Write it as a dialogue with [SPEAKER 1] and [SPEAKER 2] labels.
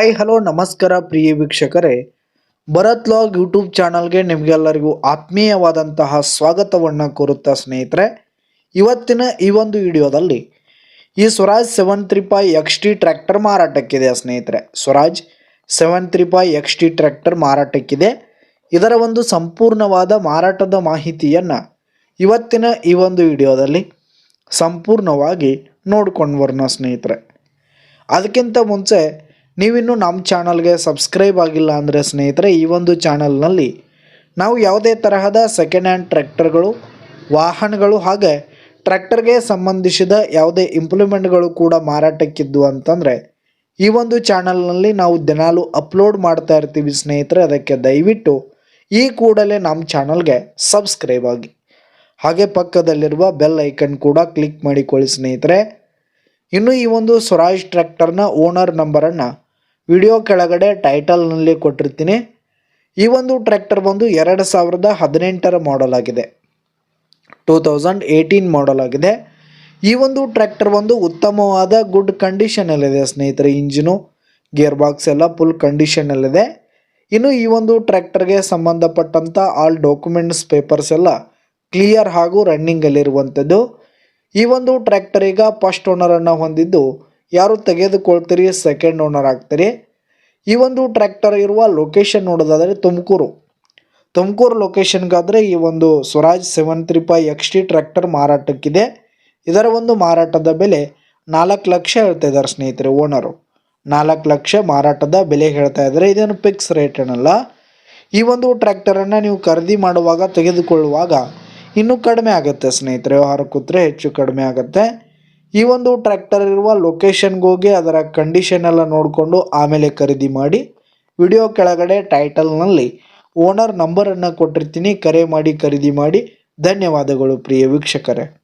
[SPEAKER 1] Hi hello, ನಮಸ್ಕಾರ ಪ್ರಿಯ ವೀಕ್ಷಕರೇ. Bharat log YouTube ಚಾನಲ್ಗೆ ನಿಮಗೆಲ್ಲರಿಗೂ ಆತ್ಮೀಯವಾದಂತಹ ಸ್ವಾಗತವನ್ನು ಕೋರುತ್ತಾ ಸ್ನೇಹಿತರೆ. ಇವತ್ತಿನ ಈ ಒಂದು ವಿಡಿಯೋದಲ್ಲಿ ಈ Swaraj seven three five X T tractor ಮಾರಾಟಕ್ಕಿದೆ ಸ್ನೇಹಿತರೆ. Swaraj seven three five X T tractor ಮಾರಾಟಕ್ಕಿದೆ. ಇದರ ಒಂದು ಸಂಪೂರ್ಣವಾದ ಮಾರಾಟದ ಮಾಹಿತಿಯನ್ನು ಇವತ್ತಿನ ಈ ಒಂದು ವಿಡಿಯೋದಲ್ಲಿ ಸಂಪೂರ್ಣವಾಗಿ ನೋಡ್ಕೊಂಡು ಬರೋಣ ಸ್ನೇಹಿತರೆ. ಅದಕ್ಕಿಂತ ಮುಂಚೆ ನೀವಿನ್ನೂ ನಮ್ಮ ಚಾನಲ್ಗೆ ಸಬ್ಸ್ಕ್ರೈಬ್ ಆಗಿಲ್ಲ ಅಂದರೆ ಸ್ನೇಹಿತರೆ, ಈ ಒಂದು ಚಾನಲ್ನಲ್ಲಿ ನಾವು ಯಾವುದೇ ತರಹದ ಸೆಕೆಂಡ್ ಹ್ಯಾಂಡ್ ಟ್ರ್ಯಾಕ್ಟರ್ಗಳು ವಾಹನಗಳು ಹಾಗೆ ಟ್ರ್ಯಾಕ್ಟರ್ಗೆ ಸಂಬಂಧಿಸಿದ ಯಾವುದೇ ಇಂಪ್ಲಿಮೆಂಟ್ಗಳು ಕೂಡ ಮಾರಾಟಕ್ಕಿದ್ದು ಅಂತಂದರೆ, ಈ ಒಂದು ಚಾನಲ್ನಲ್ಲಿ ನಾವು ದಿನಾಲು ಅಪ್ಲೋಡ್ ಮಾಡ್ತಾ ಇರ್ತೀವಿ ಸ್ನೇಹಿತರೆ, ಅದಕ್ಕೆ ದಯವಿಟ್ಟು ಈ ಕೂಡಲೇ ನಮ್ಮ ಚಾನಲ್ಗೆ ಸಬ್ಸ್ಕ್ರೈಬ್ ಆಗಿ. ಹಾಗೆ ಪಕ್ಕದಲ್ಲಿರುವ ಬೆಲ್ ಐಕನ್ ಕೂಡ ಕ್ಲಿಕ್ ಮಾಡಿಕೊಳ್ಳಿ ಸ್ನೇಹಿತರೆ. ಇನ್ನು ಈ ಒಂದು ಸ್ವರಾಜ್ ಟ್ರ್ಯಾಕ್ಟರ್ನ ಓನರ್ ನಂಬರನ್ನು ವಿಡಿಯೋ ಕೆಳಗಡೆ ಟೈಟಲ್ನಲ್ಲಿ ಕೊಟ್ಟಿರ್ತೀನಿ. ಈ ಒಂದು ಟ್ರ್ಯಾಕ್ಟರ್ ಬಂದು ಎರಡು ಸಾವಿರದ ಹದಿನೆಂಟರ ಮಾಡಲ್ ಆಗಿದೆ. ಟೂ ತೌಸಂಡ್ ಏಯ್ಟೀನ್ ಮಾಡಲ್ ಆಗಿದೆ. ಈ ಒಂದು ಟ್ರ್ಯಾಕ್ಟರ್ ಬಂದು ಉತ್ತಮವಾದ ಗುಡ್ ಕಂಡೀಷನಲ್ಲಿದೆ ಸ್ನೇಹಿತರೆ, ಇಂಜಿನು ಗೇರ್ ಬಾಕ್ಸ್ ಎಲ್ಲ ಫುಲ್ ಕಂಡೀಷನಲ್ಲಿದೆ ಇನ್ನು ಈ ಒಂದು ಟ್ರ್ಯಾಕ್ಟರ್ಗೆ ಸಂಬಂಧಪಟ್ಟಂಥ ಆಲ್ ಡಾಕ್ಯುಮೆಂಟ್ಸ್ ಪೇಪರ್ಸ್ ಎಲ್ಲ ಕ್ಲಿಯರ್ ಹಾಗೂ ರನ್ನಿಂಗಲ್ಲಿರುವಂಥದ್ದು ಈ ಒಂದು ಟ್ರ್ಯಾಕ್ಟರ್ ಈಗ ಫಸ್ಟ್ ಓನರನ್ನು ಹೊಂದಿದ್ದು ಯಾರು ತೆಗೆದುಕೊಳ್ತೀರಿ? Second owner ಆಗ್ತೀರಿ. ಈ ಒಂದು ಟ್ರ್ಯಾಕ್ಟರ್ ಇರುವ ಲೊಕೇಶನ್ ನೋಡೋದಾದರೆ ತುಮಕೂರು. ತುಮಕೂರು ಲೊಕೇಶನ್ಗಾದರೆ ಈ ಒಂದು Swaraj seven three five X T tractor ಮಾರಾಟಕ್ಕಿದೆ. ಇದರ ಒಂದು ಮಾರಾಟದ ಬೆಲೆ ನಾಲ್ಕು ಲಕ್ಷ ಹೇಳ್ತಾ ಇದ್ದಾರೆ ಸ್ನೇಹಿತರೆ ಓನರು ನಾಲ್ಕು ಲಕ್ಷ ಮಾರಾಟದ ಬೆಲೆ ಹೇಳ್ತಾ ಇದ್ದಾರೆ. ಇದೇನು ಫಿಕ್ಸ್ ರೇಟ್ ಏನಲ್ಲ. ಈ ಒಂದು ಟ್ರ್ಯಾಕ್ಟರನ್ನು ನೀವು ಖರೀದಿ ಮಾಡುವಾಗ, ತೆಗೆದುಕೊಳ್ಳುವಾಗ ಇನ್ನೂ ಕಡಿಮೆ ಆಗುತ್ತೆ ಸ್ನೇಹಿತರೆ. ವ್ಯವಹಾರ ಕೂತ್ರೆ ಹೆಚ್ಚು ಕಡಿಮೆ ಆಗುತ್ತೆ. ಈ ಒಂದು ಟ್ರ್ಯಾಕ್ಟರ್ ಇರುವ ಲೊಕೇಶನ್ಗೆ ಹೋಗಿ ಅದರ ಕಂಡೀಷನ್ ಎಲ್ಲ ನೋಡಿಕೊಂಡು ಆಮೇಲೆ ಖರೀದಿ ಮಾಡಿ ವಿಡಿಯೋ ಕೆಳಗಡೆ ಟೈಟಲ್ನಲ್ಲಿ ಓನರ್ ನಂಬರನ್ನು ಕೊಟ್ಟಿರ್ತೀನಿ, ಕರೆ ಮಾಡಿ, ಖರೀದಿ ಮಾಡಿ. ಧನ್ಯವಾದಗಳು ಪ್ರಿಯ ವೀಕ್ಷಕರೇ.